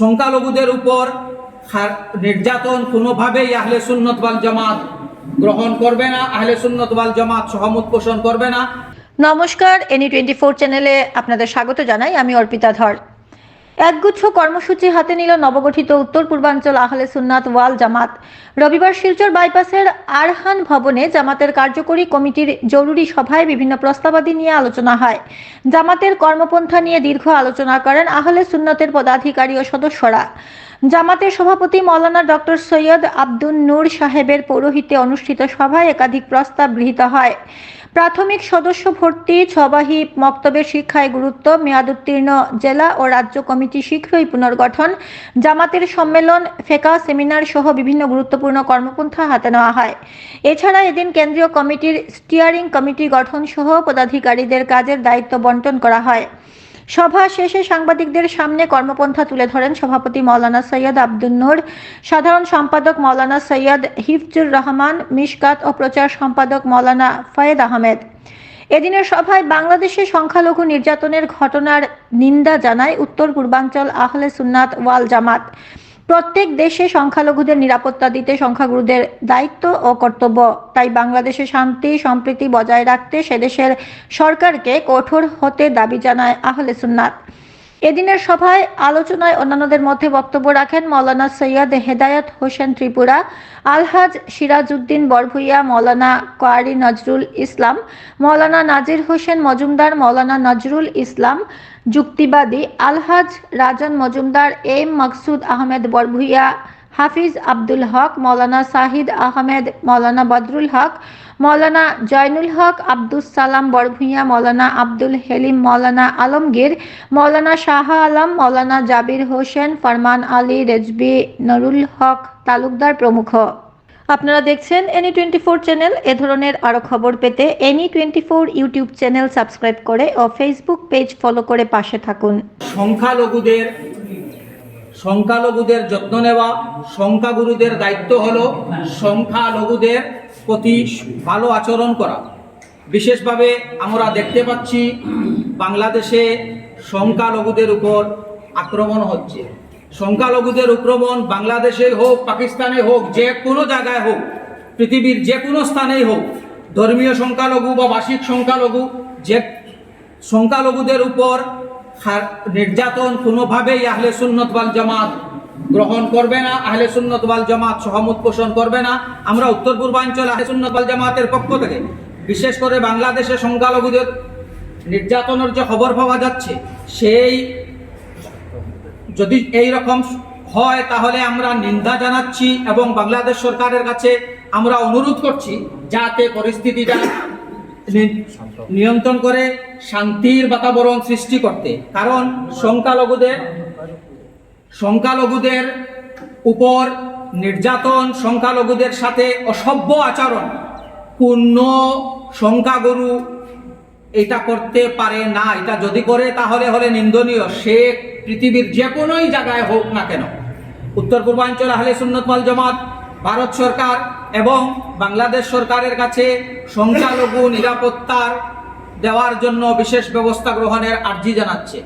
সংখ্যালঘুদের উপর নির্যাতন কোনোভাবেই আহলে সুন্নত ওয়াল জামাত গ্রহণ করবে না, আহলে সুন্নত ওয়াল জামাত সহমত পোষণ করবে না। নমস্কার, এনি টোয়েন্টি ফোর চ্যানেলে আপনাদের স্বাগত জানাই, আমি অর্পিতা ধর। একগুচ্ছ কর্মসূচি হাতে নিল নবগঠিত উত্তর পূর্বাঞ্চল আহলে সুন্নাত ওয়াল জামাত। রবিবার শিলচর বাইপাসের আরহান ভবনে জামাতের কার্যকরী কমিটির জরুরি সভায় বিভিন্ন প্রস্তাবাদি নিয়ে আলোচনা হয়। জামাতের কর্মপন্থা নিয়ে দীর্ঘ আলোচনা করেন আহলে সুন্নতের পদাধিকারী ও সদস্যরা। জামাতের সভাপতি মৌলানা ডক্টর সৈয়দ আব্দুল নূর সাহেবের পৌরোহিত্যে অনুষ্ঠিত সভায় একাধিক প্রস্তাব গৃহীত হয়। প্রাথমিক সদস্য ভর্তি ছবাহী মক্তবের শিক্ষায় গুরুত্ব মেয়াদ উত্তীর্ণ জেলা ও রাজ্য কমিটি শীঘ্রই পুনর্গঠন। জামাতের সম্মেলন, ফেকা সেমিনার সহ বিভিন্ন গুরুত্বপূর্ণ কর্মপন্থা হাতে নেওয়া হয়। এছাড়া এদিন কেন্দ্রীয় কমিটির স্টিয়ারিং কমিটি গঠন সহ পদাধিকারীদের কাজের দায়িত্ব বন্টন করা হয়। সভা শেষে সাংবাদিকদের সামনে কর্মপন্থা তুলে ধরেন সভাপতি মৌলানা সৈয়দ আব্দুল নূর। সাধারণ সম্পাদক মৌলানা সৈয়দ হিফজুর রহমান, মিশকাত ও প্রচার সম্পাদক মৌলানা ফয়েদ আহমেদ। এদিনের সভায় বাংলাদেশে সংখ্যালঘু নির্যাতনের ঘটনার নিন্দা জানায় উত্তর পূর্বাঞ্চল আহলে সুন্নাত ওয়াল জামাত। প্রত্যেক দেশে সংখ্যালঘুদের নিরাপত্তা দিতে সংখ্যাগুরুদের দায়িত্ব ও কর্তব্য। তাই বাংলাদেশে শান্তি, সম্প্রীতি বজায় রাখতে সেদেশের সরকারকে কঠোর হতে দাবি জানায় আহলে সুন্নাত। এদিনের সভায় আলোচনায় অন্যান্যদের মধ্যে বক্তব্য রাখেন মৌলানা সৈয়দ হেদায়ত হোসেন ত্রিপুরা, আলহাজ সিরাজউদ্দিন বরভুইয়া, মৌলানা কোয়ারি নজরুল ইসলাম, মৌলানা নাজির হোসেন মজুমদার, মৌলানা নজরুল ইসলাম যুক্তিবাদী, আলহাজ রাজন মজুমদার, এম মকসুদ আহমেদ বরভুইয়া হাফিজ আব্দুল হক, মৌলানা সাহিদ আহমেদ, মৌলানা বদরুল হক, মৌলানা জয়নুল হক, আব্দুস সালাম বরভুইয়া মৌলানা আব্দুল হেলিম, মৌলানা আলমগীর, মৌলানা শাহ আলম, মৌলানা জাবির হোসেন, ফরমান আলী, রেজবি, নরুল হক তালুকদার প্রমুখ। আপনারা দেখছেন এনি টোয়েন্টি ফোর চ্যানেল। এ ধরনের আরও খবর পেতে any twenty four YouTube channel subscribe করে ও ফেসবুক পেজ ফলো করে পাশে থাকুন। সংখ্যালঘুদের সংখ্যালঘুদের যত্ন নেওয়া, সংখ্যাগুরুদের দায়িত্ব হলো সংখ্যালঘুদের প্রতি ভালো আচরণ করা। বিশেষভাবে আমরা দেখতে পাচ্ছি বাংলাদেশে সংখ্যালঘুদের উপর আক্রমণ হচ্ছে। সংখ্যালঘুদের আক্রমণ বাংলাদেশে হোক, পাকিস্তানে হোক, যে কোনো জায়গায় হোক, পৃথিবীর যে কোনো স্থানেই হোক, ধর্মীয় সংখ্যালঘু বা ভাষিক সংখ্যালঘু, যে সংখ্যালঘুদের উপর নির্যাতন কোনোভাবেই আহলে সুন্নত ওয়াল জামাত গ্রহণ করবে না, আহলে সুন্নত ওয়াল জামাত সহমত পোষণ করবে না। আমরা উত্তর পূর্বাঞ্চল আহলে সুন্নত ওয়াল জামাতের পক্ষ থেকে বিশেষ করে বাংলাদেশে সংখ্যালঘুদের নির্যাতনের যে খবর পাওয়া যাচ্ছে, সেই যদি এই রকম হয় তাহলে আমরা নিন্দা জানাচ্ছি এবং বাংলাদেশ সরকারের কাছে আমরা অনুরোধ করছি, যাতে পরিস্থিতিটা নিয়ন্ত্রণ করে শান্তির বাতাবরণ সৃষ্টি করতে। কারণ সংখ্যালঘুদের সংখ্যালঘুদের উপর নির্যাতন, সংখ্যালঘুদের সাথে অসভ্য আচরণ, পূর্ণ সংখ্যাগুরু এটা করতে পারে না। এটা যদি করে, তাহলে হলে নিন্দনীয়। সে পৃথিবীর যে কোনোই জায়গায় হোক না কেন। উত্তর পূর্বাঞ্চল আহলে সুন্নত ওয়াল জামাত ভারত সরকার এবং বাংলাদেশ সরকারের কাছে সংখ্যালঘু নিরাপত্তার দেওয়ার জন্য বিশেষ ব্যবস্থা গ্রহণের আর্জি জানাচ্ছে।